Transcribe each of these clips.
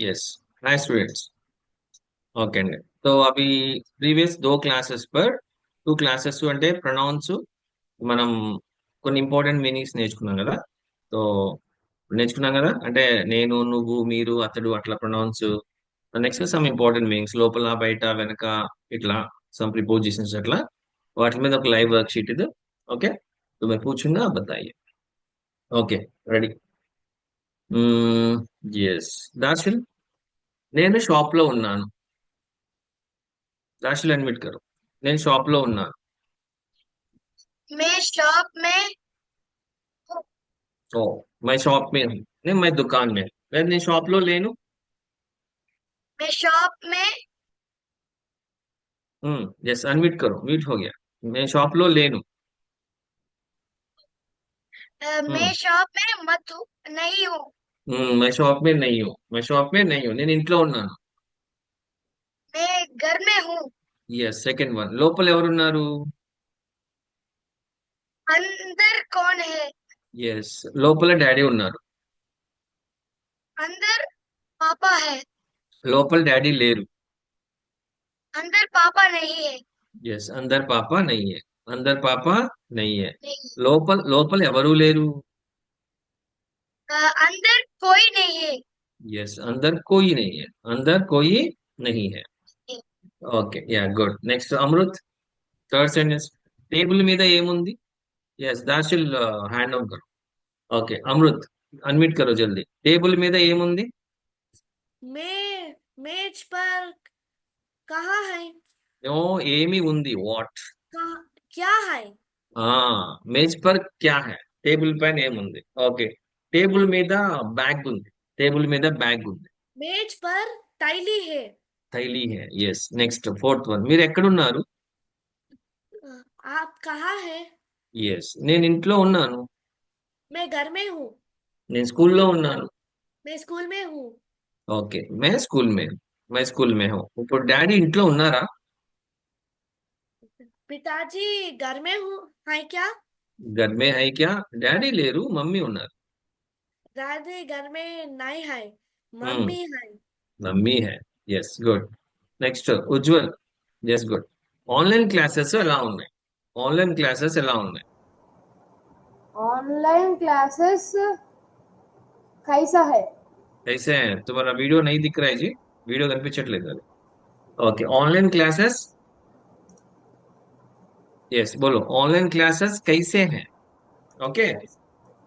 Yes hi students okay అండి so అవి previous దో క్లాసెస్ పర్ టూ క్లాసెస్ అంటే ప్రొనౌన్స్ మనం కొన్ని ఇంపార్టెంట్ మీనింగ్స్ నేర్చుకున్నాం కదా సో నేర్చుకున్నాం కదా అంటే నేను నువ్వు మీరు అతడు అట్లా pronouns next some important meanings లోపల బయట వెనక ఇట్లా సమ్ ప్రిపోజిషన్స్ అట్లా వాటి మీద ఒక లైవ్ వర్క్ షీట్ ఇది ఓకే तो मैं पूछूंगा आप बताइए ఓకే రెడీ ఎస్ దార్శిల్ నేను షాప్ లో ఉన్నాను दार्शिल एडमिट करो నేను షాప్ లో ఉన్నాను मैं शॉप में ఓ मैं షాప్ में हूँ नहीं मैं दुकान में లేదు నేను షాప్ లో లేను मैं शॉप में यस अनम्यूट करो म्यूट हो गया मैं షాప్ లో లేను మే షాప్ మే మత్తు నహీ who may shop May Nahi who may shop May Nahi who నేను ఇంట్లో ఉన్నాను మే ఘర్ మే హూ ఎస్ సెకండ్ వన్ లోపల ఎవరున్నారు అందర్ కోన్ హే ఎస్ లోపల డాడీ ఉన్నారు అందర్ పాపా హే లోపల డాడీ లేరు అందర్ పాపా నహీ హే ఎస్ అందర్ పాపా నహీ హే అందరు పాప నెయ్యే. లోపల లోపల ఎవరు లేరు. అందరు కోయి నెయ్యే. అందరు కోయి నెయ్యే. అందరు కోయి okay yeah good next Amrit third sentence table మీద ఏముంది? Yes దాషిల్ hand own okay Amrit అన్మిట్ కరో జల్దీ. టేబుల్ మీద ఏముంది? మేజ్ పర్ కహా హై? ఏమీ ఉంది? వాట్ क्या है ఆ మేజ్ పర్ క్యా హై టేబుల్ పైన ఏముంది ఓకే టేబుల్ మీద బ్యాగ్ ఉంది టేబుల్ మీద బ్యాగ్ ఉంది मेज पर टाइली है थैली है ఎస్ నెక్స్ట్ ఫోర్త్ వన్ మీరు ఎక్కడున్నారు आप कहाँ है ఎస్ నేను ఇంట్లో ఉన్నాను मैं घर में हूँ నేను స్కూల్లో ఉన్నాను मैं स्कूल में हूँ ఓకే మే స్కూల్ మే మే స్కూల్ మే హూ ఇప్పుడు డాడీ ఇంట్లో ఉన్నారా పితాజీ घर में हूँ है क्या घर में है क्या डैडी లేరు మమ్మీ ఉన్నారు दादी घर में नहीं है मम्मी है మమ్మీ है yes good next Ujjwal yes good online classes ఎలా ఉన్నాయి ఆన్లైన్ క్లాసెస్ ఎలా ఉన్నాయి ऑनलाइन क्लासेस कैसा है कैसे है तुम्हारा वीडियो नहीं दिख रहा है जी वीडियो కనిపించట్లేదు అది ఓకే ఆన్లైన్ క్లాసెస్ यस बोलो ऑनलाइन क्लासेस कैसे हैं ఓకే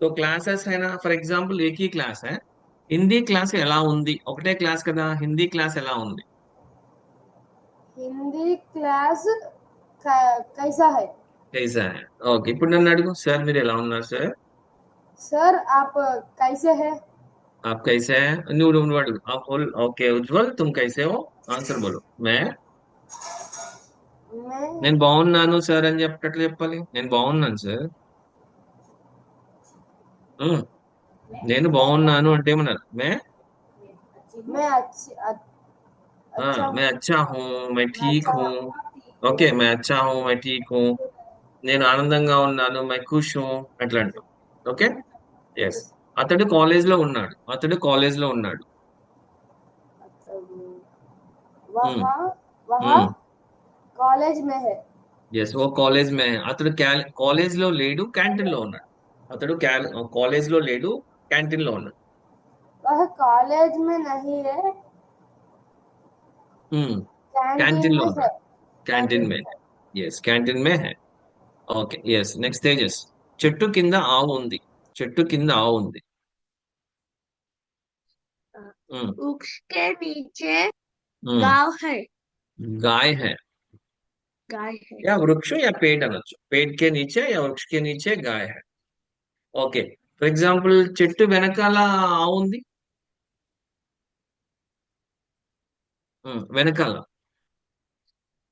సో క్లాసెస్ అయినా ఫర్ ఎగ్జాంపుల్ ఏకీ క్లాస్ है హిందీ క్లాస్ ఎలా ఉంది ఒకటే క్లాస్ కదా హిందీ క్లాస్ ఎలా ఉంది हिंदी क्लास कै- कैसा है कैसा है ఓకే ఇప్పుడు నన్ను అడుగు సార్ మీరు ఎలా ఉన్నారు సార్ सर आप कैसे हैं आप कैसे हैं నువ్వు నువ్వు నువ్వు అడుగు आप बोल ఓకే ఉజ్వల్ तुम कैसे हो ఆన్సర్ बोलो मैं मैं నేను బాగున్నాను సార్ అని చెప్పట్లు చెప్పాలి. నేను బాగున్నాను సార్. నేను బాగున్నాను అంటే ఏమన్నారు? మే? మే అచ్చా హూ మే ఠీక్ హూ. ఓకే మే అచ్చా హూ మే ఠీక్ హూ. నేను ఆనందంగా ఉన్నాను మే ఖుష్ హూ అట్లా అంటాం ఓకే? ఎస్ అతడు కాలేజ్లో ఉన్నాడు. అతడు కాలేజ్లో ఉన్నాడు वहाँ वहाँ ఉమ్, कॉलेज में है ఎస్ ఓ కాలేజ్ మే అతడు కాలేజ్ లో లేడు క్యాంటీన్ లో ఉన్నాడు అతడు కాలేజ్ లో లేడు క్యాంటీన్ లో ఉన్నాడు वह कॉलेज में नहीं है ఉమ్, कैंटीन క్యాంటీన్ లో में ఉన్నాడు है క్యాంటీన్ మే ఎస్ క్యాంటీన్ మే హై ఓకే ఎస్ నెక్స్ట్ తేజస్ చెట్టు కింద ఆవు ఉంది చెట్టు కింద ఆవు ఉంది ఉమ్, उसके नीचे ఉమ్, गाँव है गाय है गाय है या वृक्ष या पेड़ అనొచ్చు पेड़ के नीचे या वृक्ष के नीचे गाय है ఓకే ఫర్ ఎగ్జాంపుల్ చెట్టు వెనకాల ఆవు ఉంది ఉమ్, వెనకాల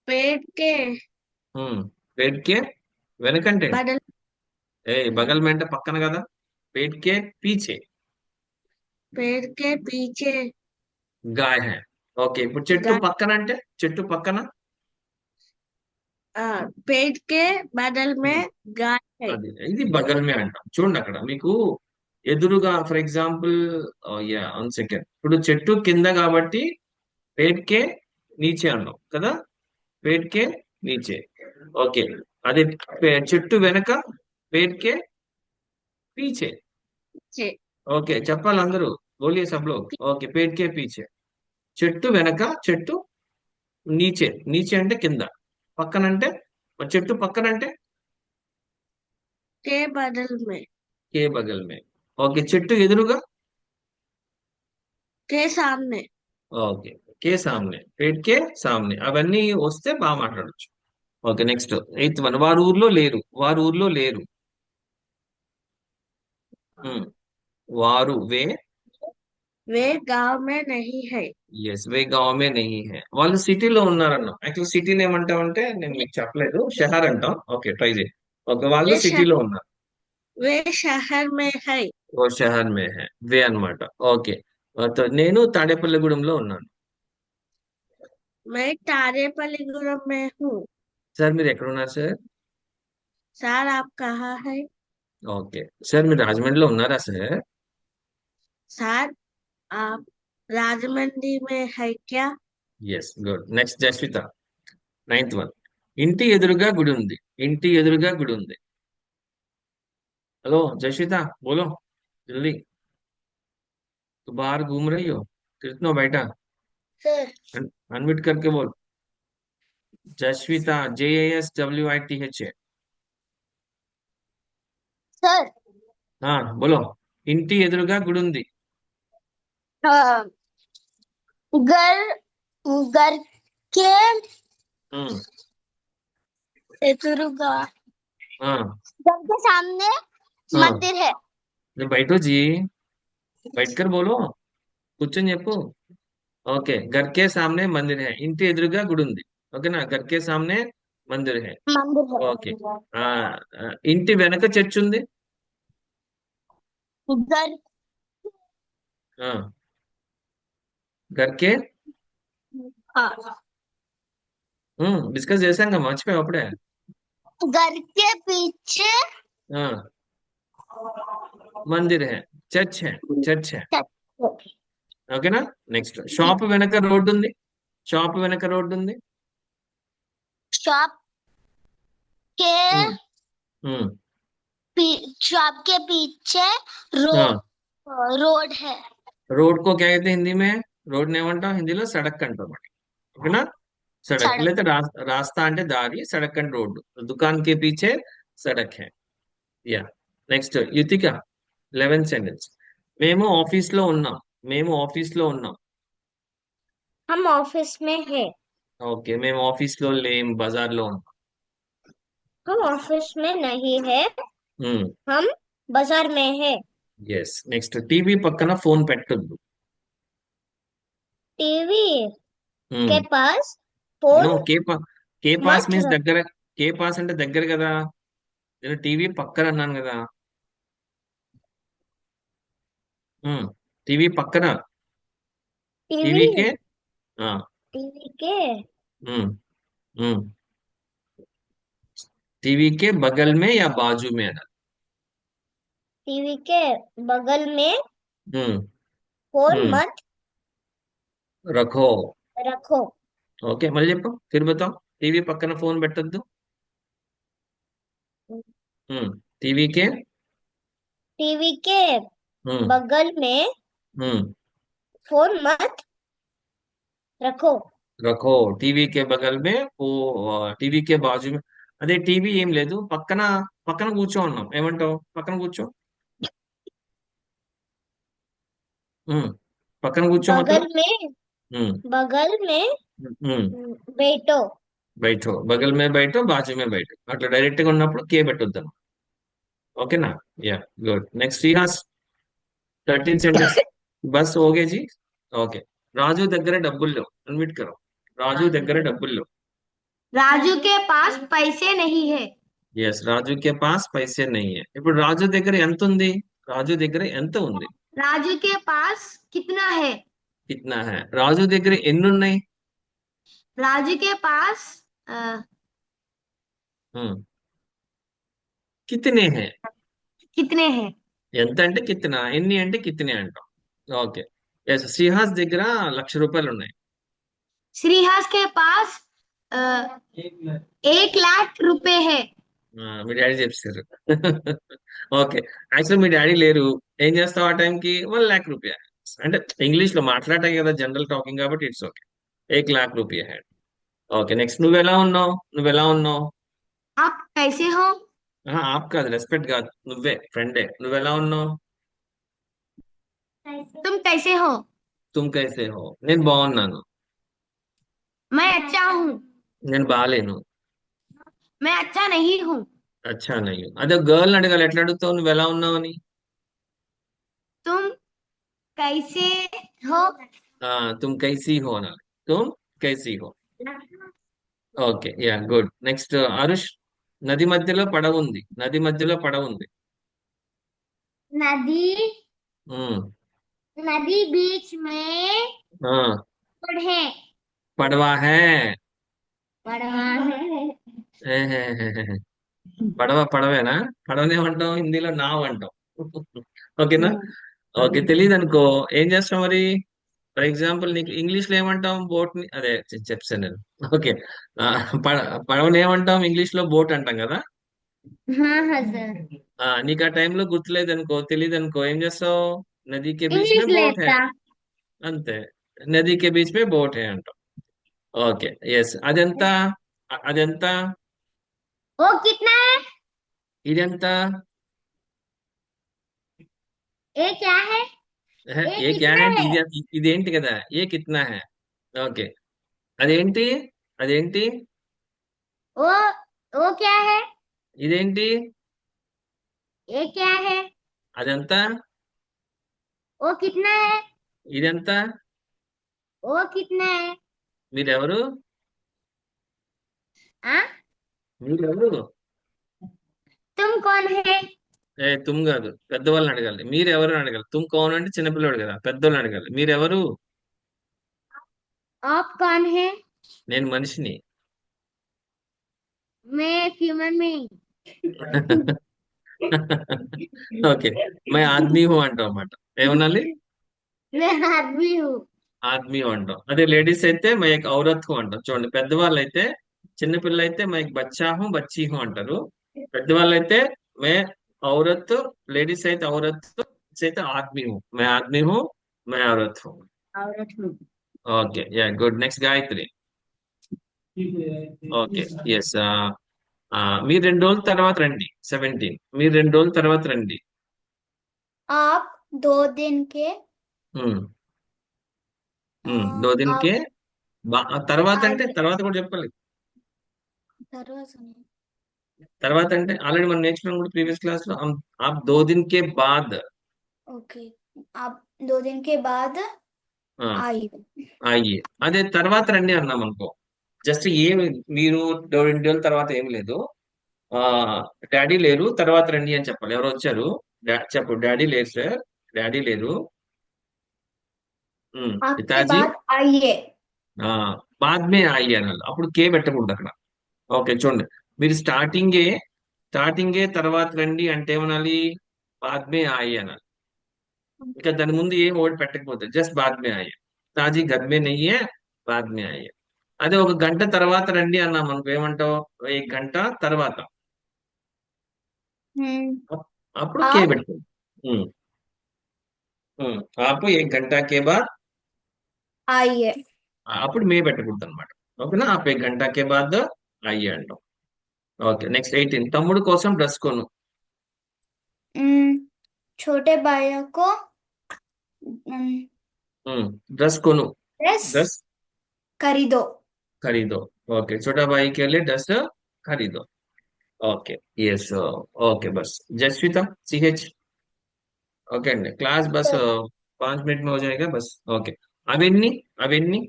पेड़ के ఉమ్, पेड़ के వెనకంటే बदल ఏ బగల్ మే అంటే పక్కన కదా पेड़ के पीछे पेड़ के पीछे గాయ है ఓకే ఇప్పుడు చెట్టు गाय పక్కన అంటే చెట్టు పక్కన ఇది బగల్ మే చూడండి అక్కడ మీకు ఎదురుగా for example yeah one second ఇప్పుడు చెట్టు కింద కాబట్టి పేట్కే నీచే అన్నావు కదా? పేట్కే నీచే. ఓకే అది చెట్టు వెనక పేట్కే పీచే. ఓకే చెప్పాలి అందరూ బోలియే సభలో. ఓకే పేట్కే పీచే. చెట్టు వెనక చెట్టు నీచే. నీచే అంటే కింద. పక్కనంటే ఒక చెట్టు పక్కన అంటే కే బగల్ మే. ఓకే చెట్టు ఎదురుగా? కే సామ్నే. ఓకే కే సామ్నే. పేట్ కే సామ్నే. అవన్నీ వస్తే బాగా మాట్లాడచ్చు. Okay next eighth one. వారు ఊర్లో లేరు. వారు ఊర్లో లేరు. వారు వే? వే గావ్ మే నహి హై ఎస్ వే గావ్ మే నహి హై వాళ్ళు సిటీలో ఉన్నారన్న. యాక్చువల్ సిటీని ఏమంటామంటే నేను మీకు చెప్పలేదు. షహర్ అంటాం. ఓకే ట్రై చేయి. ఓకే వాళ్ళు సిటీలో ఉన్నారు. వే షహర్ మే హై ఓ షహర్ మే హై. వే అన్నమాట. ఓకే నేను తాడేపల్లిగూడెంలో ఉన్నాను. మే తాడేపల్లిగూడెం మే హూ సార్ మీరు ఎక్కడ ఉన్నారు సార్? సార్ ఆప్ కహా హై ఓకే సార్ మీరు రాజమండ్రిలో ఉన్నారా సార్? సార్ आप राजमंड्री में है क्या yes good next Jaswitha ninth one ఇంటి ఎదురుగా గుడి ఉంది ఇంటి ఎదురుగా గుడి ఉంది हेलो जयश्विता बोलो जल्दी तो बाहर घूम रही हो कितना बैठा सर अनम्यूट करके बोल Jayashwitha J A S W I T H A sir हाँ बोलो ఇంటి ఎదురుగా గుడి ఉంది हाँ, घर घर के ఉమ్, एतुरुगा ఆ, घर के सामने हाँ। मंदिर है నువ్వు బయట జీ బయటకర్ బోలో కూర్చొని చెప్పు ఓకే గర్కే సామ్నే మందిర్ హై ఇంటి ఎదురుగా గుడి ఉంది ఓకేనా గర్కే సామ్నే మందిర్ హై मंदिर है ఓకే ఆ ఆ, ఇంటి వెనక చర్చ్ ఉంది घर ఆ గర్కే हाँ, డిస్కస్ చేశాం కదా మర్చిపోయావు అప్పుడే घर के पीछे ఆ Mandir high church high church high ఓకేనా నెక్స్ట్ షాప్ వెనక రోడ్డు ఉంది షాప్ వెనక రోడ్డు ఉంది शॉप के ఉమ్, ఉమ్, पी- शॉप के पीछे ఆ, रोड रोड है రోడ్ కో క్యా అయితే హిందీ మే రోడ్ రోడ్ ఏమంటాం? హిందీలో సడక్ అంటాం అండి ఓకేనా? सड़क लेते రాస్తా అంటే దారి సడక్ అండ్ రోడ్ దుకాన్ కే పీచే సడక్ హై. యా. నెక్స్ట్ యుతిక. 11 సెంటెన్స్. మేము ఆఫీస్లో ఉన్నాం. మేము ఆఫీస్లో ఉన్నాం. हम ఆఫీస్ में हैं. ఓకే. మేము ఆఫీస్లో లేం బజార్లో ఉన్నాం. హమ్ ఆఫీస్ में नहीं है. हम बाजार में है. ఎస్ నెక్స్ట్ టీవీ పక్కన ఫోన్ పెట్టొద్దు. टीवी ఉమ్. के पास फोन నో కే పా కే పాస్ మస్ట్ మీన్స్ ర- దగ్గర కే పాస్ అంటే దగ్గర కదా నేను టీవీ పక్కన అన్నాను కదా ఉమ్, టీవీ పక్కన टीवी టీవీకే ఆ, टीवी के ఉమ్, ఉమ్. टीवी के बगल में या बाजू में अना टीवी के बगल में हम्म फोन हम्म मत रखो रखो ఓకే మళ్ళీ చెప్పు फिर बताओ టీవీ పక్కన ఫోన్ పెట్టొద్దు हम्म टीवी के टीवी के हम्म बगल में हम्म फोन मत रखो రఖో టీవీ కే బగల్ మే ఓ టీవీ కే బాజు మే అదే టీవీ ఏం లేదు పక్కన పక్కన కూర్చో ఉన్నాం ఏమంటావు పక్కన కూర్చో ఉమ్, పక్కన కూర్చో बगल మతలబ్ में ఉమ్, बगल में ఉమ్, बैठो బయటో బగల్ మే బయటో బాజు మే బయట అట్లా డైరెక్ట్ గా ఉన్నప్పుడు కే పెట్టొద్దు ఓకేనా yeah good next Sreehas thirteen sentence bus okay G okay రాజు దగ్గర డబ్బులు లేవు అన్మిట్ కరో రాజు దగ్గర డబ్బులు లేవు राजू के पास पैसे नहीं है ఎస్ రాజు కే పాస్ పైసే నహీ హై ఇప్పుడు రాజు దగ్గర ఎంత ఉంది రాజు దగ్గర ఎంత ఉంది राजू के पास कितना है కిత్నా హై రాజు దగ్గర ఎన్ని ఉన్నాయి राजू के पास अ, హ్మ్. కితనే హై कितने हैं ఎంత అంటే కిత్నా ఎన్ని అంటే కిత్నే అంటాం ఓకే ఎస్ శ్రీహాస్ దగ్గర లక్ష రూపాయలు ఉన్నాయి श्रीहास के पास अ, एक लाख रुपए है ఆ, మీ డాడీ చెప్పారు ఓకే యాక్చువల్ మీ డాడీ లేరు ఏం చేస్తావు ఆ టైంకి వన్ ల్యాక్ రూపీ అంటే ఇంగ్లీష్ లో మాట్లాడటం కదా జనరల్ టాకింగ్ కాబట్టి it's okay Ek lakh rupee had okay next నువ్వు ఎలా ఉన్నావు నువ్వు ఎలా ఉన్నావు आप कैसे हो ఆహా, ఆప్ కాదు రెస్పెక్ట్ కాదు నువ్వే ఫ్రెండే నువ్వు ఎలా ఉన్నావు तुम कैसे हो తుమ్ కైసే హో నేను బాగున్నాను मैं अच्छा हूँ నేను బాగాలేను मैं अच्छा नहीं हूँ అచ్చా నయ్యు అదే గర్ల్ అడగాలి ఎట్లా అడుగుతావు నువ్వు ఎలా ఉన్నావు అని तुम कैसे हो ఆ, తుమ్ కైసీ హో అనాలి తుమ్ కైసీ హో okay yeah good next Arush నది మధ్యలో పడవ ఉంది నది మధ్యలో పడవ ఉంది नदी ఉమ్, नदी बीच में ఆ, पढ़े పడవా హే पढ़वा है ఏ హే హే హే హే. పడవ పడవేనా పడవనేమంటాం హిందీలో నావ్ అంటాం ఓకేనా ఓకే తెలియదు అనుకో ఏం చేస్తాం మరి? ఫర్ ఎగ్జాంపుల్ నీకు ఇంగ్లీష్లో ఏమంటాం? బోట్ని అదే చెప్తాను నేను. ఓకే. పడవని ఏమంటాం? ఇంగ్లీష్లో బోట్ అంటాం కదా? నీకు ఆ టైంలో గుర్తులేదు అనుకో తెలియదు అనుకో ఏం చేస్తావు? నదికే బీచ్ బోట్ హే. అంతే. నదికే బీచ్ పే బోట్ హే అంటాం. ఓకే ఎస్ అదెంత? అదెంత? ఇదెంత? वो कितना है ఇదెంత ये क्या है హే, ఏ ఏ క్యా కిత్నా అంటే హై ఇది ఇదేంటి కదా ఏ కిత్నా హై ఓకే అదేంటి అదేంటి वो वो क्या है ఇదేంటి ये क्या है అదెంత वो कितना है ఇదెంత वो कितना है మీరెవరు हाँ మీరెవరు तुम कौन है ఏ తుమ్ కాదు. పెద్దవాళ్ళని అడగాలి. మీరు ఎవరు అడగాలి? తుమ్ కౌన్ అంటే చిన్నపిల్లడు కదా. పెద్దవాళ్ళు అడగాలి. మీరు ఎవరు ఆప్ కాన్ హే? నేను మనిషిని. మే హ్యూమన్ ఓకే. మై ఆద్మీ హూ అంటాం అన్నమాట. ఏమనాలి? ఆద్మీ అంటాం అదే లేడీస్ అయితే మై ఔరత్ హూ అంటాం చూడండి పెద్దవాళ్ళు అయితే చిన్నపిల్లలు అయితే మై బచ్చాహం బచ్చీహం అంటారు. పెద్దవాళ్ళు అయితే మే ఔరత్ లేడీస్ అయితే ఔరత్ అయితే Aadmi who may Aadmi who may ఔరత్ who औरत हूँ okay yeah good next Gayatri okay yes మీరు రెండు రోజుల తర్వాత రండి సెవెంటీన్ మీరు రెండు రోజుల తర్వాత రండి आप दो दिन के ఉమ్, ఉమ్, ఆ, దో దిన్ ఆ- కే బా- ఆ తర్వాత అంటే ఆగే. తర్వాత కూడా చెప్పాలి తర్వాత తర్వాత అంటే ఆల్రెడీ మనం నేర్చుకున్నాం కూడా ప్రీవియస్ క్లాస్లో ఆప్ దో దిన్ కే బాద్. ఓకే. ఆప్ దో దిన్ కే బాద్ ఆయి. అదే తర్వాత రండి అన్నాం అనుకో. జస్ట్ ఏమి మీరు రెండు తర్వాత ఏమి లేదు. ఆ డాడీ లేరు తర్వాత రండి అని చెప్పాలి. ఎవరు వచ్చారు. చెప్పు డాడీ లేరు సార్. డాడీ లేరు. పితాజీ. బాద్ మే ఆయి అనాలి. అప్పుడు కే పెట్టకూడదు అక్కడ. ఓకే చూడండి. మీరు స్టార్టింగే స్టార్టింగే తర్వాత రండి అంటే ఏమనాలి? బాద్మే ఆయి అనాలి. ఇంకా దాని ముందు ఏం ఓడి పెట్టకపోతే జస్ట్ బాద్మే ఆయ. తాజీ గద్మే నెయ్యే బాద్మే ఆయ. అదే ఒక గంట తర్వాత రండి అన్నా మనకు ఏమంటావు? ఒక గంట తర్వాత. అప్పుడు కే పెట్టుకోండి ఆపు ఏ గంట కే బాద్ అప్పుడు మే పెట్టకూడదు అనమాట ఓకేనా? ఆపు ఏ గంట కే బాద్ అయ్యే అంటాం. ఓకే నెక్స్ట్ ఎయిటీన్ తమ్ముడు కోసం డ్రెస్ కొను हम्म, छोटे भाइयों को ड्रेस కొను ड्रेस ड्रेस खरीदो खरीदो ఓకే छोटा भाई के लिए ड्रेस खरीदो okay yes okay bus Jasvita CH okay అండి క్లాస్ బస్ పాంచ్ మినిట్ में हो जाएगा बस ఓకే అవెన్ని అవెన్ని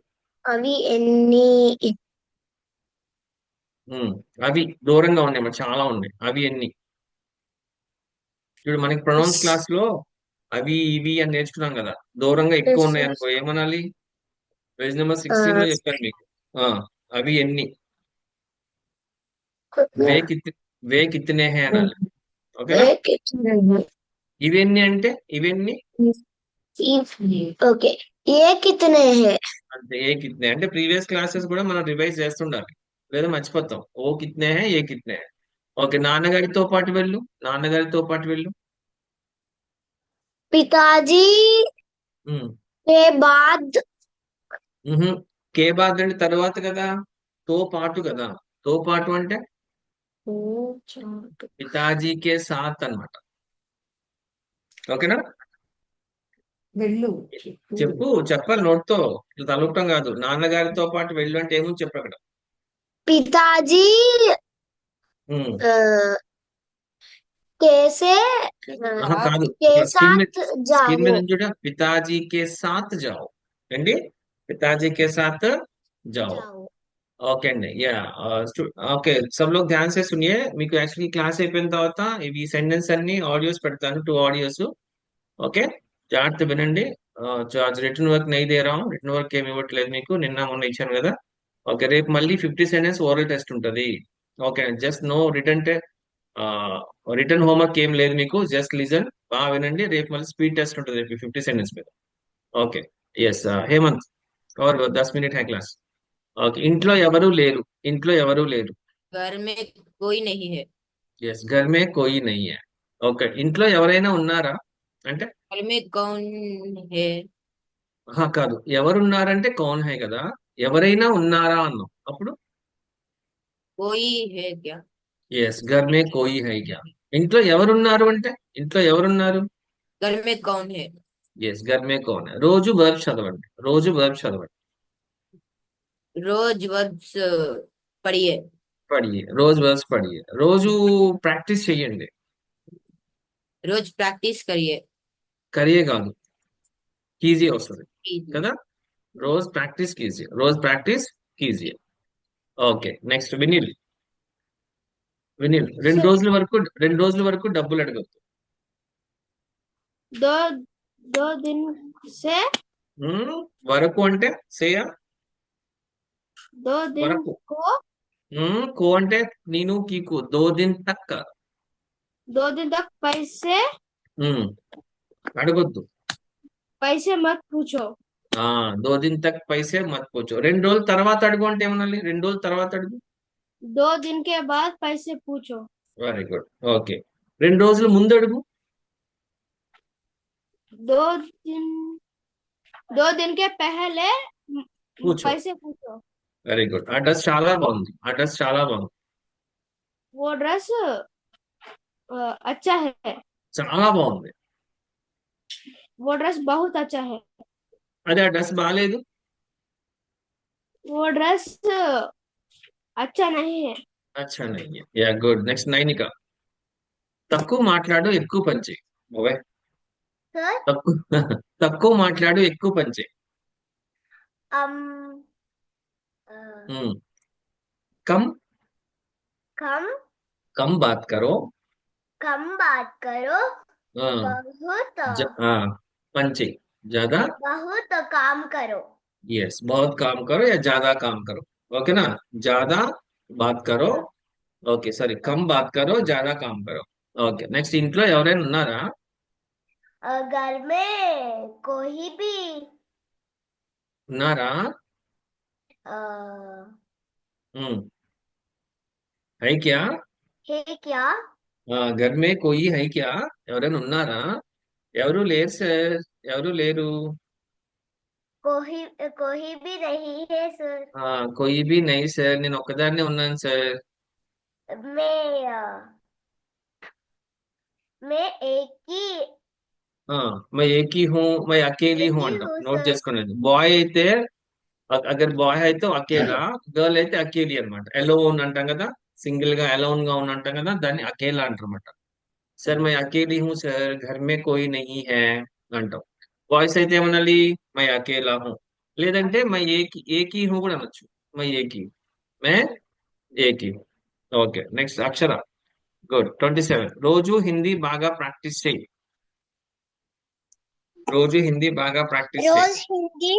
అవి ఎన్ని ఉమ్, అవి దూరంగా ఉన్నాయి చాలా ఉన్నాయి. అవి అన్ని ఇప్పుడు మనకి ప్రొనౌన్స్ క్లాస్లో అవి ఇవి అని నేర్చుకున్నాం కదా దూరంగా ఎక్కువ ఉన్నాయి అనుకో ఏమనాలి? పేజ్ నెంబర్ సిక్స్టీన్లో చెప్పాను మీకు అవి ఎన్ని? వే కిత్నే హే అనాలి. ఇవన్నీ అంటే ఇవన్నీ అంటే అంటే ప్రీవియస్ క్లాసెస్ కూడా మనం రివైజ్ చేస్తుండాలి. లేదా మర్చిపోతాం ఓ కిత్నే హే ఏ కిత్నే హే ఓకే నాన్నగారితో పాటు వెళ్ళు నాన్నగారితో పాటు వెళ్ళు पिताजी ఉమ్. के बाद మ్హూ. కే బాద్ అంటే తర్వాత కదా తో పాటు కదా తో పాటు అంటే పితాజీ కే సాత్ అన్నమాట ఓకేనా వెళ్ళు చెప్పు చెప్పాలి నోట్తో ఇట్లా తలపటం కాదు నాన్నగారితో పాటు వెళ్ళు అంటే ఏముంది చెప్పు అక్కడ పితాజీ कैसे के ఓకే అండి. యా ఓకే సబ్లో ధ్యాన్ సే మీకు యాక్చువల్లీ క్లాస్ అయిపోయిన తర్వాత ఇవి సెంటెన్స్ అన్ని ఆడియోస్ పెడతాను టూ ఆడియోస్ ఓకే? జాగ్రత్త వినండి. రిటర్న్ వర్క్ నెయ్యి రిటర్న్ వర్క్ ఏమి ఇవ్వట్లేదు మీకు. నిన్న మొన్న ఇచ్చాను కదా. ఓకే రేపు మళ్ళీ ఫిఫ్టీ సెంటెన్స్ ఓరల్ టెస్ట్ ఉంటుంది. Okay just no return return homework ఏం లేదు మీకు జస్ట్ లిజన్ బాగా వినండి రేపు మళ్ళీ స్పీడ్ టెస్ట్ ఉంటుంది రేపు ఫిఫ్టీ సెంటెన్స్ మీద. ఓకే ఎస్ హేమంత్ ఓవర్ దస్ మినిట్ హై క్లాస్ ఓకే ఇంట్లో ఎవరు లేరు ఇంట్లో ఎవరు లేరు. ఎస్ ఘర్ మే కోయి నహీ ఓకే ఇంట్లో ఎవరైనా ఉన్నారా? అంటే? కాదు ఎవరున్నారంటే కౌన్ హై కదా. ఎవరైనా ఉన్నారా అన్నాం అప్పుడు? ఎస్ గర్మే కోయి? హై క్యా? ఇంట్లో ఎవరున్నారు అంటే? ఇంట్లో ఎవరున్నారు? గర్మే కౌన్ ఎస్ గర్మే కౌన్ రోజు వర్బ్ చదవండి. రోజు వర్బ్ చదవండి. రోజు వర్బ్స్ uh, పడియే. పడియే. రోజు వర్బ్స్ పడియే. రోజు ప్రాక్టీస్ చేయండి రోజు ప్రాక్టీస్ కరియే. కరియే కాదు. ఈజీ వస్తుంది. కదా? रोज प्रैक्टिस कीजिए रोज प्रैक्टिस कीजिए ఓకే నెక్స్ట్ వినిల్ వినిల్ రెండు రోజుల వరకు రెండు రోజుల వరకు డబ్బులు అడగద్దు दो दो दिन से ఉమ్, వరకు అంటే సేయ दो दिन వరకు को ఉమ్, కో అంటే నేను కీకు దో దిన్ తక్క दो दिन तक पैसे ఉమ్, అడగొద్దు पैसे मत पूछो ఆ దో దిన్ తక్ పైసే మర్చిపోవచ్చు రెండు రోజుల తర్వాత అడుగు అంటే ఏమనాలి రెండు రోజుల తర్వాత అడుగు दो दिन के बाद पैसे पूछो వెరీ గుడ్ ఓకే రెండు రోజుల ముందు అడుగు दो दिन दो दिन के पहले म- पूछो। पैसे पूछो వెరీ గుడ్ ఆ డ్రెస్ చాలా బాగుంది ఆ డ్రెస్ చాలా బాగుంది वो ड्रेस अ, अच्छा है చాలా బాగుంది वो ड्रेस बहुत अच्छा है అదే ఆ డ్రెస్ బాగాలేదు वो ड्रेस अच्छा नहीं है అచ్చా నయ్యి యా గుడ్ నెక్స్ట్ నైనిక తక్కువ మాట్లాడు ఎక్కువ పంచే ఓవే सर తక్కువ తక్కువ మాట్లాడు ఎక్కువ పంచే um కమ్ कम కమ్ బాత్ కరో कम बात करो ఆ, बहुत జ- ఆ, పంచే ज्यादा बहुत काम करो यस बहुत काम करो या ज्यादा काम करो ओके ना ज्यादा बात करो ఓకే సరే కమ్ బాత్ కరో ज्यादा काम करो ఓకే నెక్స్ట్ ఇంట్లో ఎవరైనా ఉన్నారా अ, घर में कोई भी ఉన్నారా अ, ఉమ్. है क्या है क्या ఆ, घर में कोई है क्या ఎవరైనా ఉన్నారా ఎవరు లేరు సార్ ఎవరు లేరు कोई कोई भी नहीं है सर ఆ, कोई भी नहीं సార్ నేను ఒక్కదాన్నే ఉన్నాను సార్ मैं अ, मैं एक ही ఆ, मैं एक ही हूँ मैं अकेली एक हूँ ही అంటాం हूँ నోట్ सर చేసుకోండి బాయ్ అయితే అ- అగర్ బాయ్ అయితే అకేలా గర్ల్ అయితే అకేలి అనమాట అలోన్ అంటాం కదా సింగిల్ గా అలోన్ గా ఉన్న అంటాం కదా దాన్ని అకేలా అంటారు అనమాట sir my అకేలి who sir Ghar మే కోయి నహీ హై అంటాం బాయ్స్ అయితే ఏమనాలి మై అకేలా హూ లేదంటే మై ఏకి ఏకీ హూ కూడా అనొచ్చు my ఏకీ May ఏకీ okay next Akshara good twenty seven రోజు హిందీ బాగా ప్రాక్టీస్ చేయి రోజు హిందీ బాగా ప్రాక్టీస్ చేయి रोज हिंदी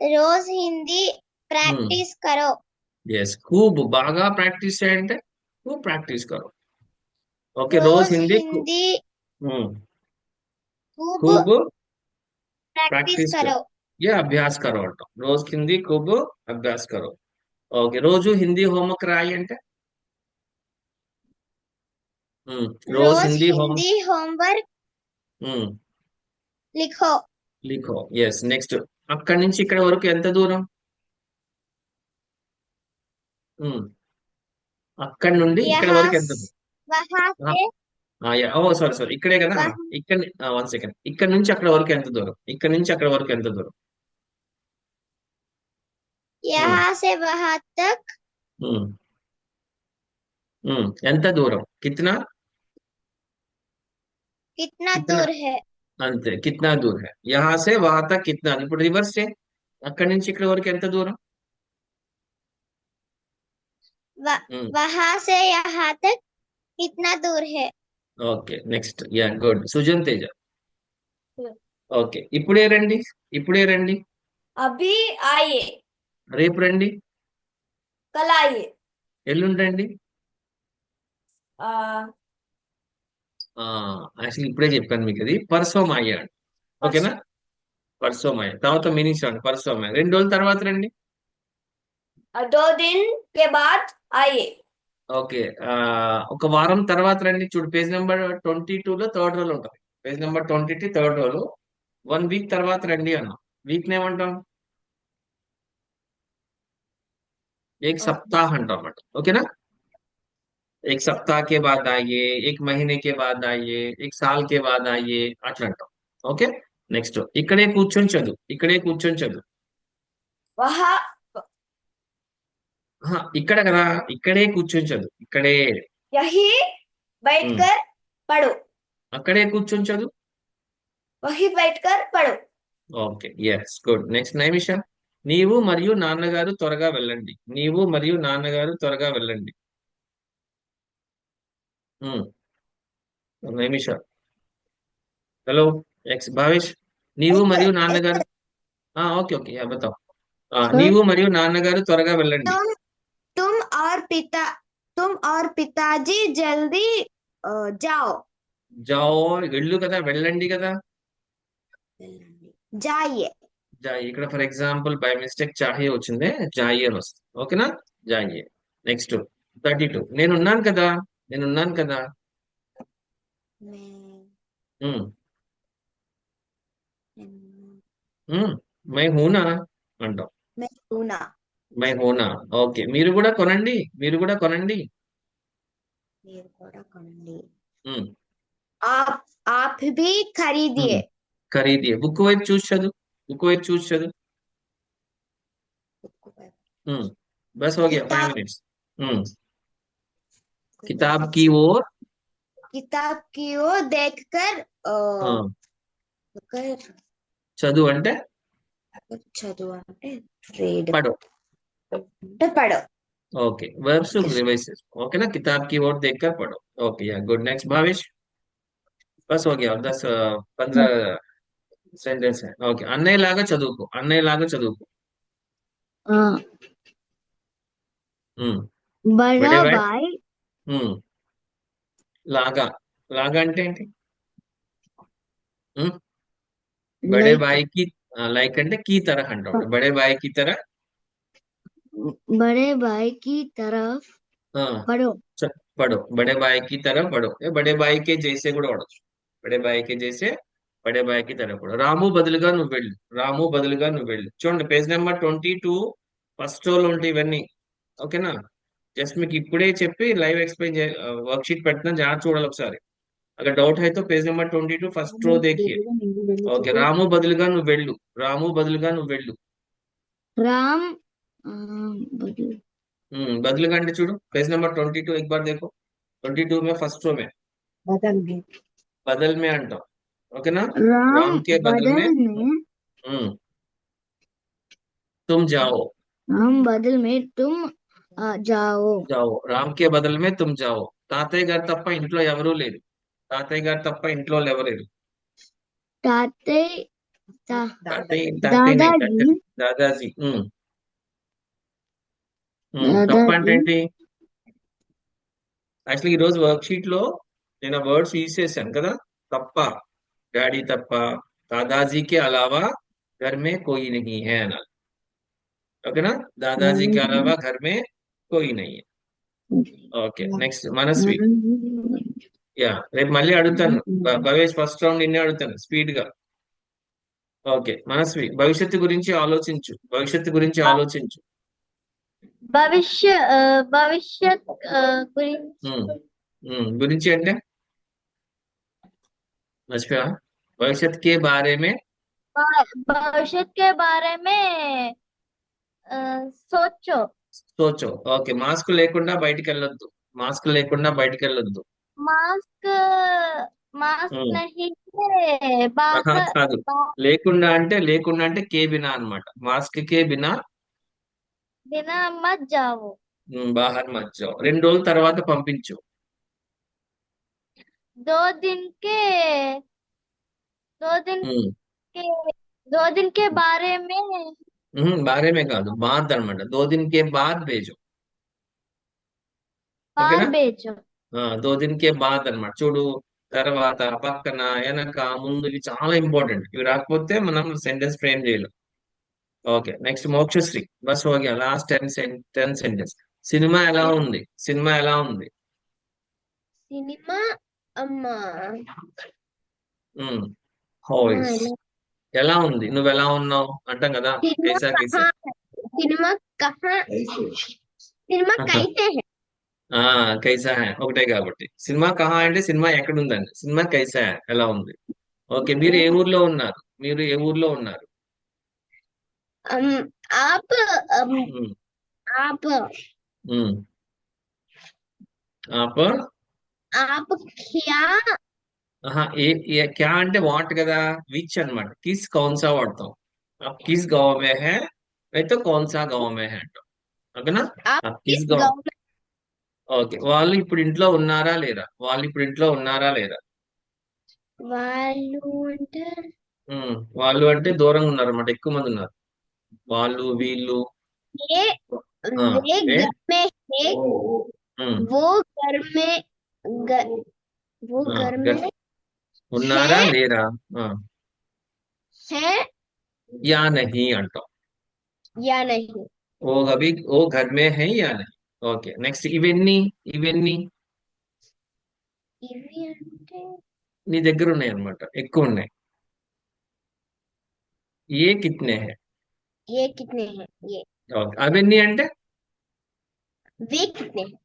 रोज हिंदी प्रैक्टिस करो यस खूब బాగా ప్రాక్టీస్ చేయంటే खूब ప్రాక్టీస్ करो ఓకే రోజ్ रोज హిందీ हिंदी हम्म खूब खूब प्रैक्टिस ప్రాక్టీస్ करो యా అభ్యాస్ కరో అంటాం రోజు హిందీ खूब అభ్యాస్ కరో ఓకే రోజు హిందీ హోంవర్క్ రాయి అంటే ఉమ్, రోజు रोज హిందీ హోమ్ हिंदी होमवर्क ఉమ్, लिखो లిఖో ఎస్ నెక్స్ట్ అక్కడి నుంచి ఇక్కడ వరకు ఎంత దూరం ఉమ్, అక్కడి నుండి ఇక్కడ यहाँ వరకు ఎంత దూరం वहां ఆ, से ఆ, యా, ఓ సారీ సారీ ఇక్కడే కదా వహ- ఇక్కడ వన్ సెకండ్ ఇక్కడ నుంచి అక్కడ వరకు ఎంత దూరం ఇక్కడ నుంచి అక్కడ వరకు ఎంత దూరం यहाँ से वहां तक ఉమ్, ఉమ్, ఎంత దూరం కిత్నా कितना कितना? दूर है అంతే కిత్నా దూర్ హై యహా సే వహా తక్ కిత్నా ఇప్పుడు రివర్స్ చే అక్కడి నుంచి ఇక్కడ వరకు ఎంత దూరం व- ఉమ్, वहां से यहाँ तक कितना दूर है okay next yeah good Sujan Teja okay ఇప్పుడే రండి ఇప్పుడే రండి अभी आइए రేపు రండి कल आइए ఎల్లుండి రండి आ, యాక్చువల్లీ ఇప్పుడే చెప్పాను మీకు అది పర్సోం అయ్యాడు ఓకేనా పర్సోం అయ్యా తర్వాత మీనింగ్ చూడండి పర్సోం అయ్యా రెండు రోజుల తర్వాత రండి दो दिन के बाद आइए ఓకే ఆ, ఒక వారం తర్వాత రండి చూడు పేజ్ నెంబర్ ట్వంటీ లో థర్డ్ రోల్ ఉంటుంది page number twenty two third roll one week తర్వాత రండి అన్నాం వీక్ ఏమంటాం एक सप्ताह అంటాం అన్నమాట ఓకేనా एक सप्ताह के बाद आइए एक महीने के बाद आइए एक साल के बाद आइए అట్లా అంటాం ఓకే నెక్స్ట్ ఇక్కడే కూర్చొని చదువు ఇక్కడే కూర్చొని చదువు वहाँ ఆహా, ఇక్కడ కదా ఇక్కడే కూర్చొని చదువు ఇక్కడే यही बैठकर पढ़ो అక్కడే కూర్చొని చదువు वही बैठकर पढ़ो okay yes good next Naimisha నీవు మరియు నాన్నగారు త్వరగా వెళ్ళండి నీవు మరియు నాన్నగారు త్వరగా వెళ్ళండి ఉమ్. నైమిష హలో ఎక్స్ భావేష్ నీవు మరియు నాన్నగారు ఆ ఓకే ఓకే యా బతావ్ ఆ, నీవు మరియు నాన్నగారు త్వరగా వెళ్ళండి तुम तुम और पिता तुम और पिताजी जल्दी जाओ। जाओ వెళ్ళు కదా వెళ్ళండి కదా జాయే జాయి ఇక్కడ ఫర్ ఎగ్జాంపుల్ బై మిస్టేక్ చాహి వచ్చింది జాయి అని వస్తుంది ఓకేనా జాయి నెక్స్ట్ థర్టీ టూ నేను ఉన్నాను కదా నేను ఉన్నాను కదా మై హూనా అంటాం मैं हूं ना మై హూనా ఓకే మీరు కూడా కొనండి మీరు కూడా కొనండి మీరు కూడా కొనండి ఉమ్, आप आप भी खरीदिए ఖరీదియే బుక్ వైపు చూసి చదువు బుక్ వైపు చూసి చదువు ఉమ్, బస్ हो गया फाइव किताब- मिनट्स हम्म किताब की ओर किताब की ओर देखकर अ, ఆ, कर చదువు అంటే చదువు అంటే రీడ్ పడు అంటే పడు ओके वर्ब्स रिवाइज ओके ना किताब की ओर देखकर पढ़ो okay yeah good next Bhavesh बस हो गया दस पंद्रह सेंटेंस है ओके అన్నయ్య లాగా చదువుకో అన్నయ్య లాగా చదువుకో ఉమ్, बड़ा बड़े भाई- भाई ఉమ్. లాగా లాగా అంటే ఏంటి ఉమ్, బడే like- బాయ్ కి లైక్ అంటే కీ తరహ అంటాడు బడే బాయ్ కి తరహ बड़े भाई की तरफ ఆ, पढ़ो చ- పడో బడే బాయ్ కి తరహ పడో ఏ బడే బాయ్ కే జైసే కూడా పడవచ్చు బడే బాయ్ కే జైసే బడే బాయ్ కి తరహ పడో రాము బదులుగా నువ్వు వెళ్ళు రాము బదులుగా నువ్వు వెళ్ళు చూడండి page number twenty two first roll ఉంటాయి ఇవన్నీ ఓకేనా జస్ట్ మీకు ఇప్పుడే చెప్పి లైవ్ ఎక్స్ప్లెయిన్ చే వర్క్ షీట్ పెట్టినా జాగ్రత్త చూడాలి ఒకసారి అక్కడ డౌట్ అయితే page number twenty two first row देखिए ఓకే రాము బదులుగా నువ్వు వెళ్ళు రాము బదులుగా నువ్వు వెళ్ళు राम आ, बदल गंडे చూడు पेज नंबर 22 एक बार देखो 22 में फर्स्ट रो में बदल में बदल में अंटो ओके ना राम के बदल में हम्म तुम जाओ राम बदल में तुम जाओ जाओ राम के बदल में तुम जाओ తాతయ్య గారు తప్ప ఇంట్లో ఎవరూ లేరు తాతయ్య గారు తప్ప ఇంట్లో ఎవరు లేరు తాతయ్య తాతయ్య దాదాజీ దాదాజీ తప్పు ఈ రోజు వర్క్ షీట్లో నేను ఆ వర్డ్స్ తీసేసాను కదా? తప్ప డాడీ తప్ప దాదాజీకి అలావా ఘర్మే కోయి నహి హే అనాలి. ఓకేనా? దాదాజీకి hmm. అలావా ఘర్మే కోయి నహి okay next Manasvi. Hmm. Yeah రేపు మళ్ళీ అడుగుతాను. Hmm. భవేష్ ఫస్ట్ రౌండ్ నిన్నే అడుగుతాను స్పీడ్గా ఓకే మనస్వి భవిష్యత్తు గురించి ఆలోచించు భవిష్యత్తు గురించి ah. ఆలోచించు. భవిష్య భవిష్యత్ గురించి. గురించి అంటే? మర్చిపోయా భవిష్యత్ కే బారే మే భవిష్యత్ కే బారే మే సోచో. సోచో. ఓకే మాస్క్ లేకుండా బయటికి వెళ్ళొద్దు మాస్క్ లేకుండా బయటికి వెళ్ళొద్దు మాస్క్ మాస్క్ కాదు. లేకుండా అంటే లేకుండా అంటే కే బినా అనమాట మాస్క్ కే బినా దినం బాహర్ మత్ రెండు రోజుల తర్వాత పంపించు. దో దిన్ కే దో దిన్ కే దో దిన్ కే బారే మే బారే మే కాదు బాద్ అనమాట దో దిన్ కే బాద్ భేజో బాద్ భేజో దో దిన్ కే బాద్ అనమాట చూడు తర్వాత పక్కన వెనక ముందు ఇవి చాలా ఇంపార్టెంట్ ఇవి రాకపోతే మనం సెంటెన్స్ ఫ్రేమ్ చేయలేం. Okay next Mokshasri. Bus okay last ten ten sentence cinema ఎలా ఉంది? సినిమా ఎలా ఉంది? సినిమా అమ్మా. హోయిస్. ఎలా ఉంది? నువ్వు ఎలా ఉన్నావు? అంటాం కదా కైసా. కైసా సినిమా సినిమా కైతే కైసా ఒకటే కాబట్టి. సినిమా కహా అంటే సినిమా ఎక్కడ ఉందండి సినిమా కైసా ఎలా ఉంది? ఓకే మీరు ఏ ఊర్లో ఉన్నారు? మీరు ఏ ఊర్లో ఉన్నారు? Ähm, క్యా? ఏ క్యా అంటే వాట్ కదా? విచ్ అనమాట కిస్ కౌన్సా వాడతాం. కిస్ గవమే హే అయితే కౌన్సా గవమే హే అంటాం. ఓకేనా? కిస్ గవ ఓకే వాళ్ళు ఇప్పుడు ఇంట్లో ఉన్నారా లేరా? వాళ్ళు ఇప్పుడు ఇంట్లో ఉన్నారా లేరా? వాళ్ళు అంటే వాళ్ళు అంటే దూరంగా ఉన్నారు అన్నమాట ఎక్కువ మంది ఉన్నారు. వాళ్ళు వీళ్ళు ये हाँ, वे वे? घर में है ఉమ్, वो घर में घर वो हाँ, घर घर- में ఉన్నారా है లేరా ఆ, है యా నహీ అంటాం या नहीं ఓ అభి ఓ ఘర్ మే హై యా నహీ ఓకే నెక్స్ట్ ఇవన్నీ ఇవన్నీ ఇవి అంటే నీ దగ్గర ఉన్నాయి అన్నమాట ఎక్కువ ఉన్నాయి ఏ కిత్నే హై ये कितने हैं ये ఓకే అవన్నీ అంటే वे कितने हैं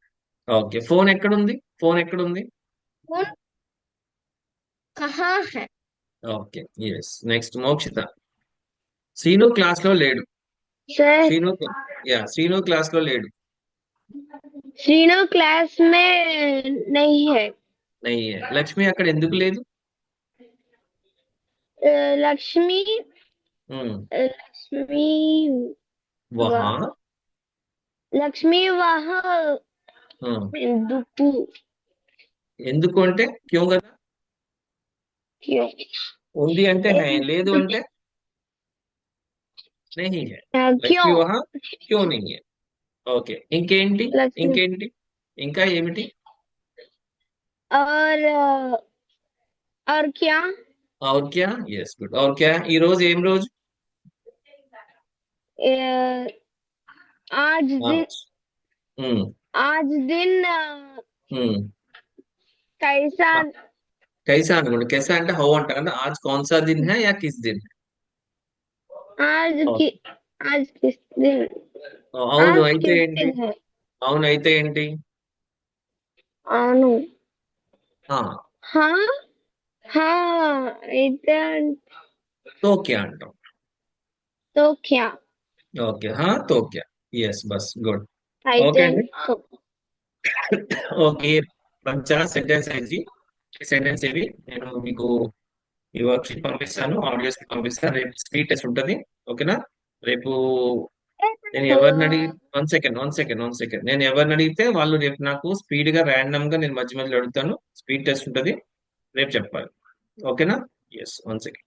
ఓకే ఫోన్ ఎక్కడుంది ఫోన్ ఎక్కడుంది कौन कहाँ है okay yes next Mokshita Srinu class లో లేడు सर శ్రీను యా శ్రీను క్లాస్ లో లేడు श्रीनो क्लास में नहीं है నయ్యి లక్ష్మి అక్కడ ఎందుకు లేదు अ, लक्ष्मी ఉమ్, अ, लक्ष्मी వహా लक्ष्मी वहाँ ఉమ్, दुपू ఎందుకు అంటే క్యూ కదా क्यों ఉంది అంటే హై లేదు అంటే నహీ హై अ, లక్ష్మి क्यों వహా క్యూ నహీ హై ఓకే ఇంకేంటి लक्ष्मी ఇంకేంటి ఇంకా ఏమిటి और अ, और क्या और क्या ఎస్ గుడ్ और क्या ఈ రోజు ఏం రోజు अ, आज दिन आज हम्म आज दिन अ, हम्म कैसा कैसा అనుకోండి कैसा అంటే హౌ అంటారు కదా आज कौन सा दिन है या किस दिन है आज ఓ, की आज किस दिन అవును आज అయితే किस ఏంటి दिन है అవును అయితే ఏంటి అవును ఆ హా హా అయితే तो क्या అంటాం तो क्या ఓకే హా ఓకే ఎస్ బస్ గుడ్ ఓకే అండి ఓకే మంచిగా సెంటెన్స్ అయింది సెంటెన్స్ ఇవి నేను మీకు ఈ వర్క్ షీట్ పంపిస్తాను ఆడియోస్ పంపిస్తాను. రేపు స్పీడ్ టెస్ట్ ఉంటుంది. ఓకేనా రేపు నేను ఎవరిని అడిగి one second one second one second నేను ఎవరిని అడిగితే వాళ్ళు రేపు నాకు స్పీడ్గా ర్యాండమ్గా నేను మధ్య మధ్యలో అడుగుతాను. స్పీడ్ టెస్ట్ ఉంటుంది. రేపు చెప్పాలి. ఓకేనా ఎస్ వన్ సెకండ్